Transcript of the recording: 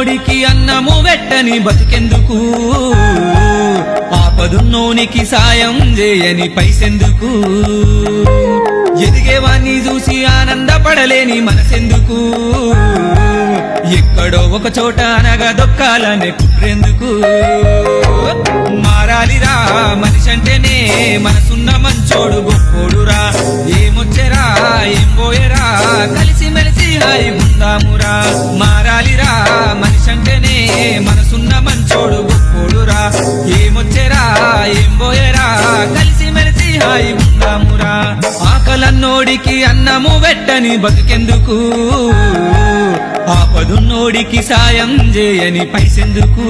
అన్నము పెట్టని బతుకెందుకు? ఆపదున్నోనికి సాయం చేయని పైసెందుకు? ఎదిగేవాన్ని చూసి ఆనందపడలేని మనసెందుకు? ఎక్కడో ఒక చోట అనగా దొక్కాలనే కుట్రెందుకు? మారాలిరా మనిషి అంటేనే మనసున్న మంచోడు గొప్పోడురా. ఏమొచ్చెరా ఏం పోయరా కలిసి మెలిసి హాయి ఉందామురా మనసున్న మంచోడు గొప్పోడురా ఏమొచ్చేరా ఏం పోయేరా. కలిసి మెలిసి హాయి ఉందామురా. ఆకలన్నోడికి అన్నము పెట్టని బతుకెందుకు? ఆపదున్నోడికి సాయం చేయని పైసెందుకు?